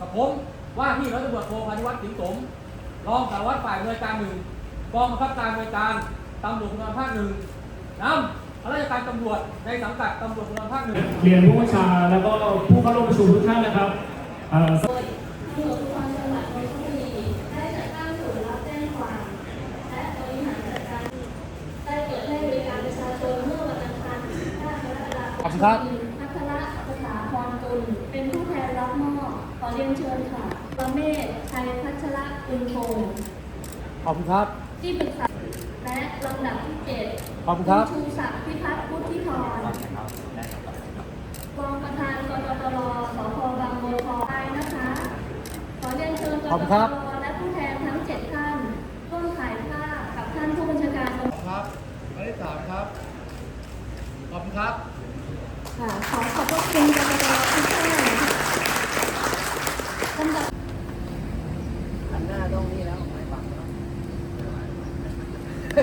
ับ ผมว่าที่ร้อยตำรวจโทพานิวัฒน์สิงห์สมรองสารวัตรฝ่ายบริการหนึ่งกองบังคับการบริการตำรวจภูธรภาคหนึ่งนำข้าราชการตำรวจในสังกัดตำรวจภูธรภาคหนึ่งเรียนผู้บัญชาแล้วก็ผู้เข้าร่วมประชุมทุกท่านนะครับเอ่อตำรวจภูธรจังหวัดนนทบุรีได้จัดตั้งศูนย์รับแจ้งความและบริหารจัดการได้เปิดให้บริการประชาชนเมื่อวันอังคารที่5กรกฎาคขอบม นเชิญค่ะประเมศชัยพัชระกุลโพงขอบคุณครับ ที่ปรึกษาและลำดับที่เจ็ดขอบคุณครับ ชูศักดิ์พิพัฒน์พุทธิธรรองประธานกตตรสพบางโมทองไปนะคะ ขอเรียนเชิญกขอบตคุณตครับรและผู้แทนทั้งเจ็ดท่านร่วมถ่ายภาพกับท่านผู้บัญชาการตำรวจครับหมายเลขสามครับ ขอบคุณครับ ค่ะ ขอขอบพระคุณกตตรทุกท่านลำดับ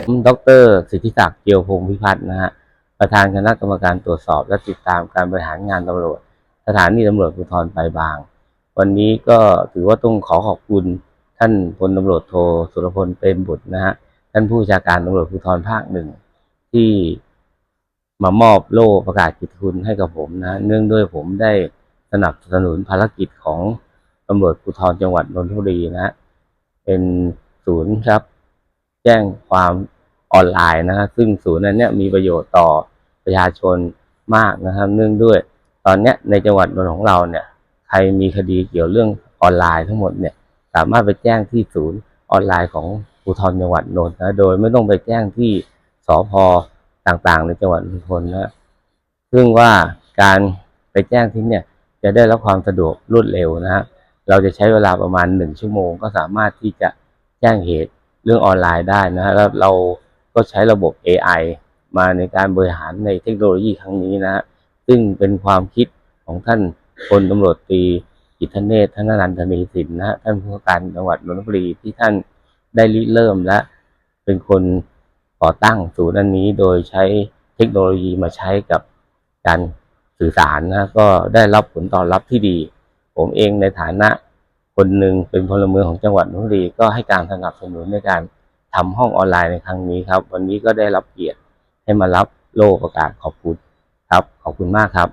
ผมดรสิทธิศักดิ์เกียวพงศ์พิพัฒน์นะฮะประธานคณะกรรมการตรวจสอบและติดตามการบริหารงานตำรวจ สถานีตำรวจภูธรไปลายบาง วันนี้ก็ถือว่าต้องขอขอบคุณท่านพลตำรวจโทสุรพลเปรมบุตรนะฮะท่านผู้ชาการตำรวจภูธรภาคหนึ่งที่มามอบโล่ประกาศกิตติคุณให้กับผมนะฮะเนื่องด้วยผมได้สนับสนุนภารกิจของตำรวจภูธรจังหวัดนนทบุรีนะฮะเป็นศูนย์ครับ แจ้งความออนไลน์นะครับซึ่งศูนย์นั้นเนี่ยมีประโยชน์ต่อประชาชนมากนะครับ เนื่องด้วย ตอนเนี้ยในจังหวัดนนท์ของเราเนี่ยใครมีคดีเกี่ยวเรื่องออนไลน์ทั้งหมดเนี่ยสามารถไปแจ้งที่ศูนย์ออนไลน์ของภูธรจังหวัดนนท์นะโดยไม่ต้องไปแจ้งที่สพต่างๆ ในจังหวัดนนท์นะซึ่งว่าการไปแจ้งที่เนี่ยจะได้รับความสะดวกรวดเร็วนะฮะเราจะใช้เวลาประมาณหนึ่งชั่วโมง ก็สามารถที่จะแจ้งเหตุ รื่องออนไลน์ได้นะฮะแล้วเราก็ใช้ระบบ AI มาในการบริหารในเทคโนโลยีครั้งนี้นะฮะซึ่งเป็นความคิดของท่านพลตำรวจตรีกิตเนศธนนันทมีสินนะฮะท่านผู้การจังหวัดนนทบุรีที่ท่านได้ริเริ่มและเป็นคนก่อตั้งศูนย์อันนี้โดยใช้เทคโนโลยีมาใช้กับการสื่อสารนะก็ได้รับผลตอบรับที่ดี ผมเองในฐานะ คนหนึ่งเป็นพลเมืองของจังหวัดนนทบุรีก็ให้การสนับสนุนในการทำห้องออนไลน์ในครั้งนี้ครับ วันนี้ก็ได้รับเกียรติให้มารับโล่ประกาศขอบคุณครับ ขอบคุณมากครับ